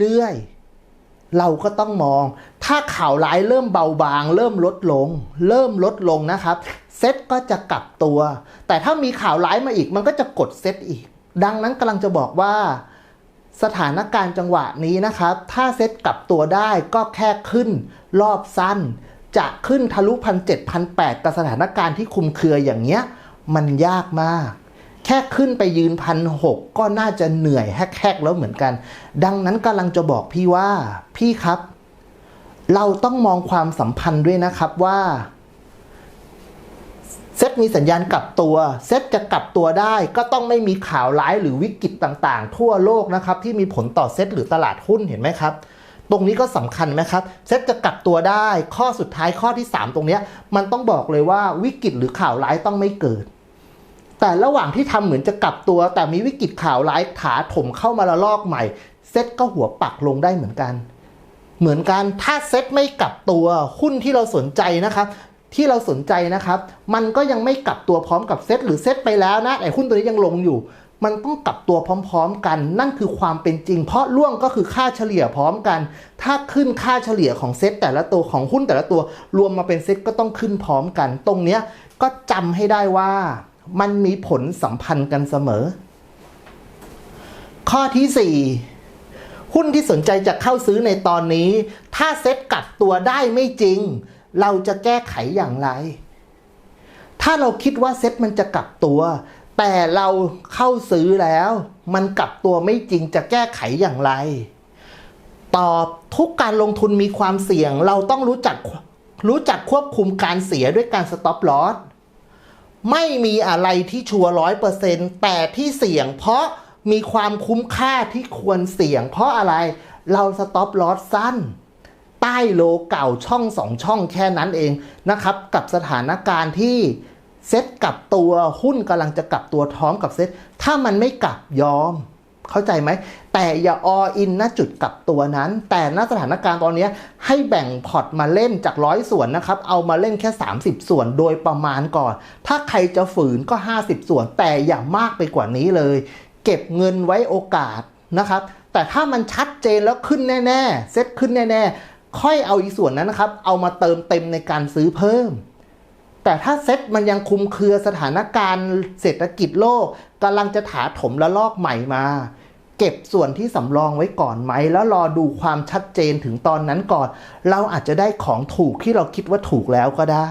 เรื่อยๆ เราก็ต้องมอง ถ้าข่าวร้ายเริ่มเบาบาง เริ่มลดลง เริ่มลดลงนะครับเซ็ตก็จะกลับตัว แต่ถ้ามีข่าวร้ายมาอีกมันก็จะกดเซ็ตอีก ดังนั้นกำลังจะบอกว่าสถานการณ์จังหวะนี้นะครับ ถ้าเซ็ตกลับตัวได้ก็แค่ขึ้นรอบสั้น จะขึ้นทะลุพันเจ็ดพันแปดกับสถานการณ์ที่คุมเครืออย่างเงี้ย มันยากมาก แค่ขึ้นไปยืนพันหกก็น่าจะเหนื่อยแฮกๆแล้วเหมือนกัน ดังนั้นกำลังจะบอกพี่ว่าพี่ครับ เราต้องมองความสัมพันธ์ด้วยนะครับว่าเซตมีสัญญาณกลับตัวเซตจะกลับตัวได้ก็ต้องไม่มีข่าวร้ายหรือวิกฤตต่างๆ ทั่วโลกนะครับ ที่มีผลต่อเซตหรือตลาดหุ้นเห็นไหมครับ ตรงนี้ก็สำคัญไหมครับเซตจะกลับตัวได้ข้อสุดท้ายข้อที่ 3 ตรงนี้มันต้องบอกเลยว่าวิกฤตหรือข่าวร้ายต้องไม่เกิด แต่ระหว่างที่ทำเหมือนจะกลับตัว แต่มีวิกฤตข่าวร้ายถาถมเข้ามาละลอกใหม่ เซ็ตก็หัวปักลงได้เหมือนกัน เหมือนกันถ้าเซ็ตไม่กลับตัวหุ้นที่เราสนใจนะครับที่เราสนใจนะครับ มันก็ยังไม่กลับตัวพร้อมกับเซ็ตหรือเซ็ตไปแล้วนะไอ้หุ้นตัวนี้ยังลงอยู่ มันต้องกลับตัวพร้อม ๆ กัน นั่นคือความเป็นจริง เพราะล่วงก็คือค่าเฉลี่ยพร้อมกัน ถ้าขึ้นค่าเฉลี่ยของเซ็ตแต่ละตัวของหุ้นแต่ละตัว รวมมาเป็นเซ็ตก็ต้องขึ้นพร้อมกัน ตรงเนี้ยก็จำให้ได้ว่า มันมีผลสัมพันธ์กันเสมอ ข้อที่สี่หุ้นที่สนใจจะเข้าซื้อในตอนนี้ ถ้าเซ็ตกลับตัวได้ไม่จริง เราจะแก้ไขอย่างไร ถ้าเราคิดว่าเซ็ตมันจะกลับตัว แต่เราเข้าซื้อแล้ว มันกลับตัวไม่จริงจะแก้ไขอย่างไร ตอบทุกการลงทุนมีความเสี่ยง เราต้องรู้จักรู้จักควบคุมการเสียด้วยการสต็อปลอส ไม่มีอะไรที่ชัวร้อยเปอร์เซ็นต์แต่ที่เสี่ยงเพราะมีความคุ้มค่าที่ควรเสี่ยง เพราะอะไรเราสต็อปลอสสั้น ใต้โลเก่าช่องสองช่องแค่นั้นเองนะครับ กับสถานการณ์ที่เซ็ตกลับตัวหุ้นกำลังจะกลับตัวท้อมกับเซ็ตถ้ามันไม่กลับยอม เข้าใจไหม แต่อย่าออินณจุดกลับตัวนั้น แต่ณสถานการณ์ตอนนี้ให้แบ่งพอร์ตมาเล่นจากร้อยส่วนนะครับ เอามาเล่นแค่ 30 ส่วนโดยประมาณก่อน ถ้าใครจะฝืนก็ 50 ส่วน แต่อย่ามากไปกว่านี้เลย เก็บเงินไว้โอกาสนะครับ แต่ถ้ามันชัดเจนแล้วขึ้นแน่ ๆ เซ็ตขึ้นแน่ ๆ ค่อยเอาอีส่วนนั้นนะครับ เอามาเติมเต็มในการซื้อเพิ่ม แต่ถ้าเซ็ตมันยังคุมเครือสถานการณ์เศรษฐกิจโลกกำลังจะถาถมและลอกใหม่มา เก็บส่วนที่สำรองไว้ก่อนไหม แล้วรอดูความชัดเจนถึงตอนนั้นก่อน เราอาจจะได้ของถูกที่เราคิดว่าถูกแล้วก็ได้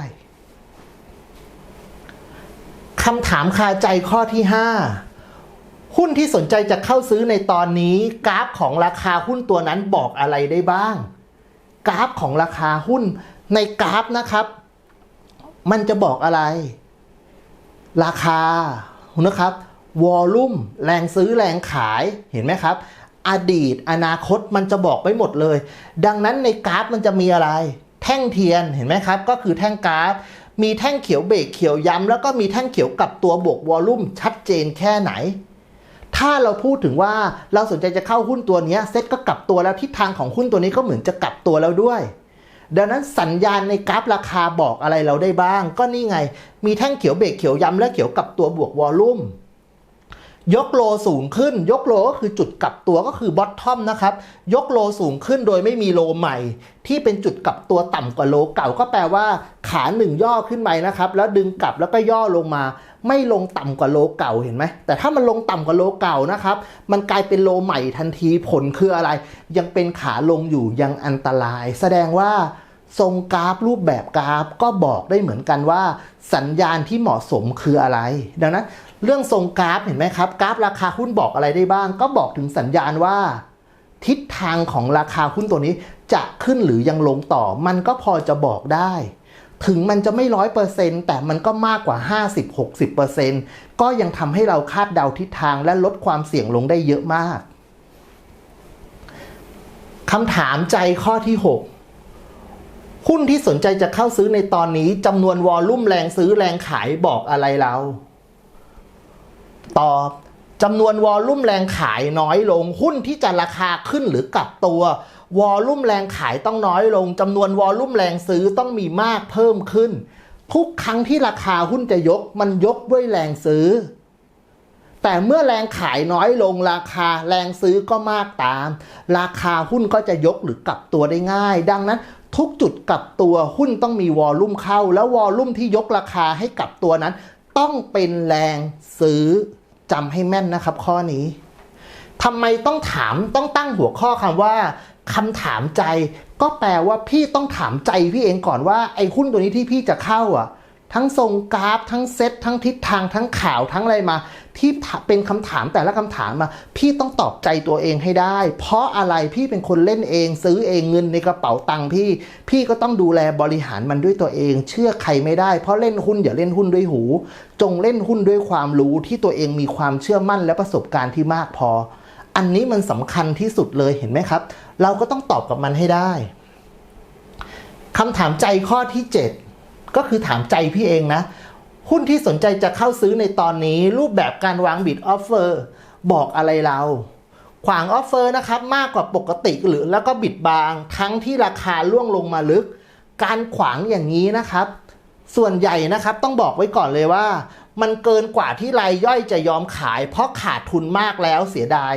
คำถามคาใจข้อที่ 5 หุ้นที่สนใจจะเข้าซื้อในตอนนี้ กราฟของราคาหุ้นตัวนั้นบอกอะไรได้บ้าง กราฟของราคาหุ้นในกราฟนะครับ มันจะบอกอะไร ราคานะครับวอลลุ่มแรงซื้อแรงขายเห็นไหมครับ อดีตอนาคตมันจะบอกไว้หมดเลย ดังนั้นในกราฟมันจะมีอะไร แท่งเทียนเห็นไหมครับ ก็คือแท่งกราฟ มีแท่งเขียวเบรกเขียวย้ำแล้วก็มีแท่งเขียวกับตัวบวกวอลลุ่มชัดเจนแค่ไหน ถ้าเราพูดถึงว่าเราสนใจจะเข้าหุ้นตัวนี้เซ็ตก็กลับตัวแล้วทิศทางของหุ้นตัวนี้ก็เหมือนจะกลับตัวแล้วด้วย ดังนั้นสัญญาณในกราฟราคาบอกอะไรเราได้บ้าง ก็นี่ไง มีแท่งเขียวเบรกเขียวย้ำและเขียวกับตัวบวกวอลลุ่มยกโลสูงขึ้น ยกโลก็คือจุดกลับตัวก็คือบอททอมนะครับ ยกโลสูงขึ้นโดยไม่มีโลใหม่ ที่เป็นจุดกลับตัวต่ำกว่าโลเก่าก็แปลว่า ขาหนึ่งย่อขึ้นไปนะครับ แล้วดึงกลับแล้วก็ย่อลงมา ไม่ลงต่ำกว่าโลเก่าเห็นไหมแต่ถ้ามันลงต่ำกว่าโลเก่านะครับมันกลายเป็นโลใหม่ทันทีผลคืออะไร ยังเป็นขาลงอยู่ยังอันตราย แสดงว่าทรงกราฟรูปแบบกราฟก็บอกได้เหมือนกันว่า สัญญาณที่เหมาะสมคืออะไร ดังนั้นเรื่องทรงกราฟเห็นไหมครับกราฟราคาหุ้นบอกอะไรได้บ้าง ก็บอกถึงสัญญาณว่า ทิศทางของราคาหุ้นตัวนี้จะขึ้นหรือยังลงต่อ มันก็พอจะบอกได้ ถึงมันจะไม่ร้อยเปอร์เซ็นต์แต่มันก็มากกว่า 50-60%เปอร์เซนต์ก็ยังทำให้เราคาดเดาทิศทางและลดความเสี่ยงลงได้เยอะมากคำถามใจข้อที่ 6 หุ้นที่สนใจจะเข้าซื้อในตอนนี้จำนวนวอลลุ่มแรงซื้อแรงขายบอกอะไรเรา ตอบจำนวนวอลลุ่มแรงขายน้อยลง หุ้นที่จะราคาขึ้นหรือกลับตัว วอลลุ่มแรงขายต้องน้อยลงจำนวนวอลลุ่มแรงซื้อต้องมีมากเพิ่มขึ้น ทุกครั้งที่ราคาหุ้นจะยกมันยกด้วยแรงซื้อ แต่เมื่อแรงขายน้อยลงราคาแรงซื้อก็มากตาม ราคาหุ้นก็จะยกหรือกลับตัวได้ง่าย ดังนั้นทุกจุดกลับตัวหุ้นต้องมีวอลลุ่มเข้า แล้ววอลลุ่มที่ยกราคาให้กลับตัวนั้น ต้องเป็นแรงซื้อจำให้แม่นนะครับข้อนี้ทำไมต้องถามต้องตั้งหัวข้อคำว่า คำถามใจ ก็แปลว่าพี่ต้องถามใจพี่เองก่อนว่าไอ้หุ้นตัวนี้ที่พี่จะเข้าอะ ทั้งทรงกราฟ ทั้งเซตทั้งทิศทางทั้งข่าวทั้งอะไรมา ที่เป็นคำถามแต่ละคำถามมาพี่ต้องตอบใจตัวเองให้ได้ เพราะอะไรพี่เป็นคนเล่นเอง ซื้อเองเงินในกระเป๋าตังค์พี่ พี่ก็ต้องดูแลบริหารมันด้วยตัวเอง เชื่อใครไม่ได้ เพราะเล่นหุ้นอย่าเล่นหุ้นด้วยหู จงเล่นหุ้นด้วยความรู้ที่ตัวเองมีความเชื่อมั่นและประสบการณ์ที่มากพอ อันนี้มันสำคัญที่สุดเลยเห็นไหมครับ เราก็ต้องตอบกับมันให้ได้คำถามใจข้อที่ 7 ก็คือถามใจพี่เองนะ หุ้นที่สนใจจะเข้าซื้อในตอนนี้ รูปแบบการวางบิดออฟเฟอร์บอกอะไรเรา ขวางออฟเฟอร์นะครับ มากกว่าปกติหรือแล้วก็บิดบาง ทั้งที่ราคาล่วงลงมาลึก การขวางอย่างนี้นะครับ ส่วนใหญ่นะครับต้องบอกไว้ก่อนเลยว่า มันเกินกว่าที่รายย่อยจะยอมขาย เพราะขาดทุนมากแล้วเสียดาย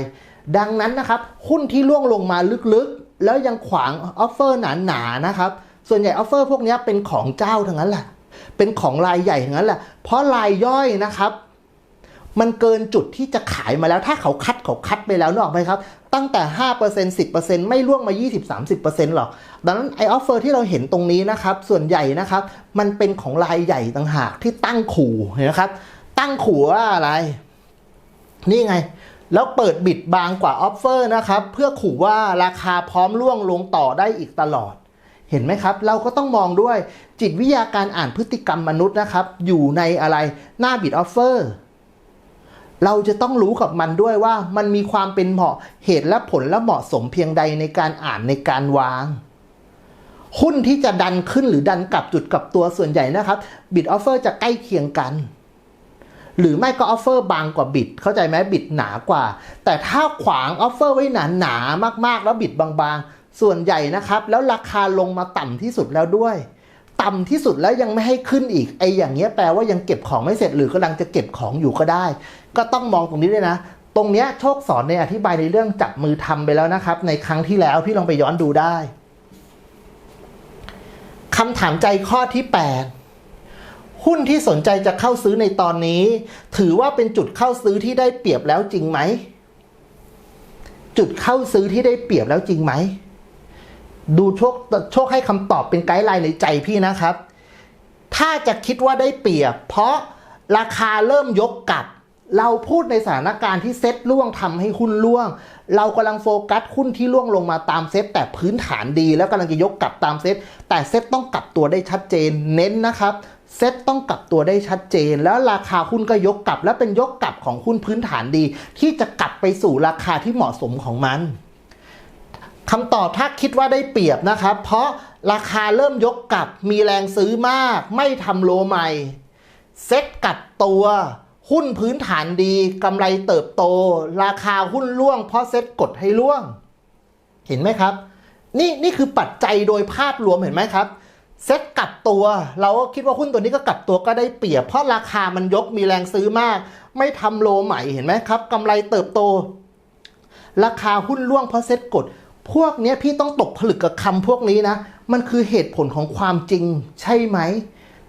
ดังนั้นนะครับหุ้นที่ล่วงลงมาลึกๆ แล้วยังขวางออฟเฟอร์หนาๆนะครับส่วนใหญ่ออฟเฟอร์พวกนี้เป็นของเจ้าทั้งนั้นแหละเป็นของรายใหญ่ทั้งนั้นแหละเพราะรายย่อยนะครับ มันเกินจุดที่จะขายมาแล้วถ้าเขาคัดเขาคัดไปแล้วนึกออกไหมครับตั้งแต่ 5% 10%ไม่ล่วงมา 20-30%หรอก ดังนั้นไอออฟเฟอร์ที่เราเห็นตรงนี้นะครับ ส่วนใหญ่นะครับ มันเป็นของรายใหญ่ต่างหากที่ตั้งขู่เห็นไหมครับ ตั้งขู่ว่าอะไร นี่ไง แล้วเปิดบิดบางกว่าออฟเฟอร์นะครับ เพื่อขู่ว่าราคาพร้อมล่วงลงต่อได้อีกตลอด เห็นไหมครับ เราก็ต้องมองด้วยจิตวิทยาการอ่านพฤติกรรมมนุษย์นะครับ อยู่ในอะไรหน้าบิดออฟเฟอร์เราจะต้องรู้กับมันด้วยว่ามันมีความเป็นเหมาะเหตุและผลและเหมาะสมเพียงใดในการอ่านในการวาง หุ้นที่จะดันขึ้นหรือดันกลับจุดกลับตัวส่วนใหญ่นะครับบิดออฟเฟอร์จะใกล้เคียงกัน หรือไม่ก็ออฟเฟอร์บางกว่าบิด เข้าใจไหมบิดหนากว่า แต่ถ้าขวางออฟเฟอร์ไว้หนาหนามากๆ แล้วบิดบางๆ ส่วนใหญ่นะครับ แล้วราคาลงมาต่ำที่สุดแล้วด้วย ต่ำที่สุดแล้วยังไม่ให้ขึ้นอีกไอ้อย่างเงี้ยแปลว่ายังเก็บของไม่เสร็จหรือกำลังจะเก็บของอยู่ก็ได้ ก็ต้องมองตรงนี้ด้วยนะ ตรงเนี้ยโชคสอนในอธิบายในเรื่องจับมือทำไปแล้วนะครับ ในครั้งที่แล้วพี่ลองไปย้อนดูได้คำถามใจข้อที่ 8 หุ้นที่สนใจจะเข้าซื้อในตอนนี้ ถือว่าเป็นจุดเข้าซื้อที่ได้เปรียบแล้วจริงไหม จุดเข้าซื้อที่ได้เปรียบแล้วจริงไหม ดูโชคโชคให้คำตอบเป็นไกด์ไลน์ในใจพี่นะครับ ถ้าจะคิดว่าได้เปรียบ เพราะราคาเริ่มยกกลับ เราพูดในสถานการณ์ที่เซ็ตล่วงทำให้หุ้นล่วง เรากำลังโฟกัสหุ้นที่ล่วงลงมาตามเซ็ตแต่พื้นฐานดี แล้วกำลังจะยกกลับตามเซ็ตแต่เซ็ตต้องกลับตัวได้ชัดเจนเน้นนะครับ เซ็ตต้องกลับตัวได้ชัดเจน แล้วราคาหุ้นก็ยกกลับ และเป็นยกกลับของหุ้นพื้นฐานดี ที่จะกลับไปสู่ราคาที่เหมาะสมของมันคำตอบถ้าคิดว่าได้เปรียบนะครับ เพราะราคาเริ่มยกกลับ มีแรงซื้อมาก ไม่ทำโลใหม่ เซ็ตกลับตัว หุ้นพื้นฐานดีกำไรเติบโต ราคาหุ้นล่วง เพราะเซ็ตกดให้ล่วง เห็นไหมครับ นี่นี่คือปัจจัยโดยภาพรวมเห็นไหมครับ เซ็ตกลับตัว เราก็คิดว่าหุ้นตัวนี้ก็กลับตัวก็ได้เปรียบ เพราะราคามันยกมีแรงซื้อมาก ไม่ทำโลใหม่เห็นไหมครับกำไรเติบโต ราคาหุ้นล่วงเพราะเซ็ตกด พวกนี้พี่ต้องตกผลึกกับคำพวกนี้นะ มันคือเหตุผลของความจริงใช่ไหม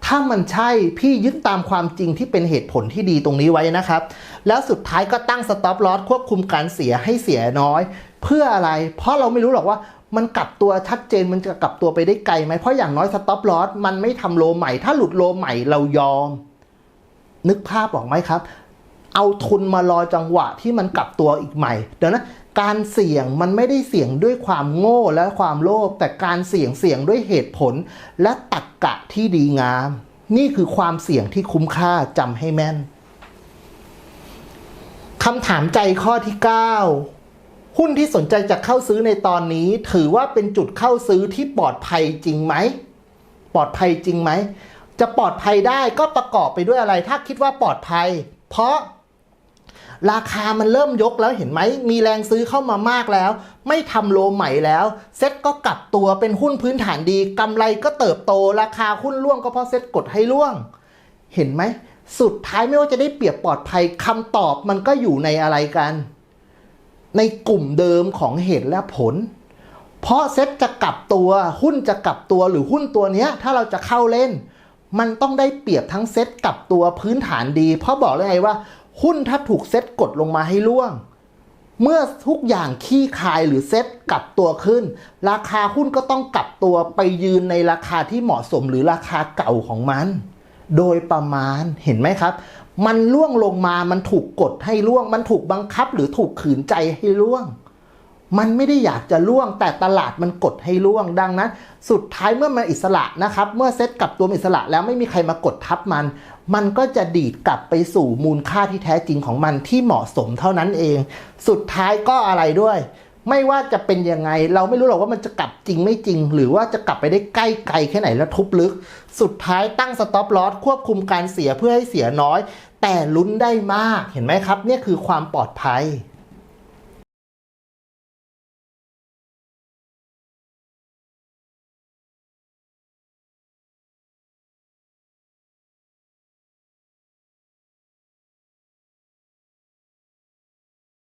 ถ้ามันใช่พี่ยึดตามความจริงที่เป็นเหตุผลที่ดีตรงนี้ไว้นะครับ แล้วสุดท้ายก็ตั้งสต็อปลอสควบคุมการเสียให้เสียน้อย เพื่ออะไร เพราะเราไม่รู้หรอกว่า มันกลับตัวชัดเจนมันจะกลับตัวไปได้ไกลไหมเพราะอย่างน้อยสต็อปลอสมันไม่ทำโลใหม่ ถ้าหลุดโลใหม่เรายอม นึกภาพออกไหมครับ เอาทุนมารอจังหวะที่มันกลับตัวอีกใหม่ เดี๋ยวนะการเสี่ยงมันไม่ได้เสี่ยงด้วยความโง่และความโลภแต่การเสี่ยงเสี่ยงด้วยเหตุผล และตรรกกะที่ดีงาม นี่คือความเสี่ยงที่คุ้มค่าจำให้แม่นคำถามใจข้อที่ 9 หุ้นที่สนใจจะเข้าซื้อในตอนนี้ ถือว่าเป็นจุดเข้าซื้อที่ปลอดภัยจริงไหมปลอดภัยจริงไหมจะปลอดภัยได้ก็ประกอบไปด้วยอะไร ถ้าคิดว่าปลอดภัย เพราะราคามันเริ่มยกแล้วเห็นไหม มีแรงซื้อเข้ามามากแล้ว ไม่ทำโลใหม่แล้ว เซ็ตก็กลับตัวเป็นหุ้นพื้นฐานดีกำไรก็เติบโต ราคาหุ้นร่วงก็เพราะเซ็ตกดให้ร่วง เห็นไหม สุดท้ายไม่ว่าจะได้เปรียบปลอดภัยคำตอบมันก็อยู่ในอะไรกัน ในกลุ่มเดิมของเหตุและผล เพราะเซ็ตจะกลับตัวหุ้นจะกลับตัวหรือหุ้นตัวนี้ถ้าเราจะเข้าเล่น มันต้องได้เปรียบทั้งเซ็ตกลับตัวพื้นฐานดี เพราะบอกเลยไงว่า หุ้นถ้าถูกเซ็ตกดลงมาให้ล่วง เมื่อทุกอย่างขี้คายหรือเซ็ตกลับตัวขึ้น ราคาหุ้นก็ต้องกลับตัวไปยืนในราคาที่เหมาะสมหรือราคาเก่าของมัน โดยประมาณเห็นไหมครับ มันล่วงลงมา มันถูกกดให้ล่วง มันถูกบังคับหรือถูกขืนใจให้ล่วง มันไม่ได้อยากจะล่วง แต่ตลาดมันกดให้ล่วง ดังนั้น สุดท้ายเมื่อมันอิสระนะครับ เมื่อเซ็ตกลับตัวอิสระแล้วไม่มีใครมากดทับมัน มันก็จะดีดกลับไปสู่มูลค่าที่แท้จริงของมันที่เหมาะสมเท่านั้นเอง สุดท้ายก็อะไรด้วย ไม่ว่าจะเป็นยังไง เราไม่รู้หรอกว่ามันจะกลับจริงไม่จริง หรือว่าจะกลับไปได้ใกล้ไกลแค่ไหนแล้วทุบลึก สุดท้ายตั้งสต็อปลอสควบคุมการเสียเพื่อให้เสียน้อย แต่ลุ้นได้มากเห็นไหมครับ เนี่ยคือความปลอดภัย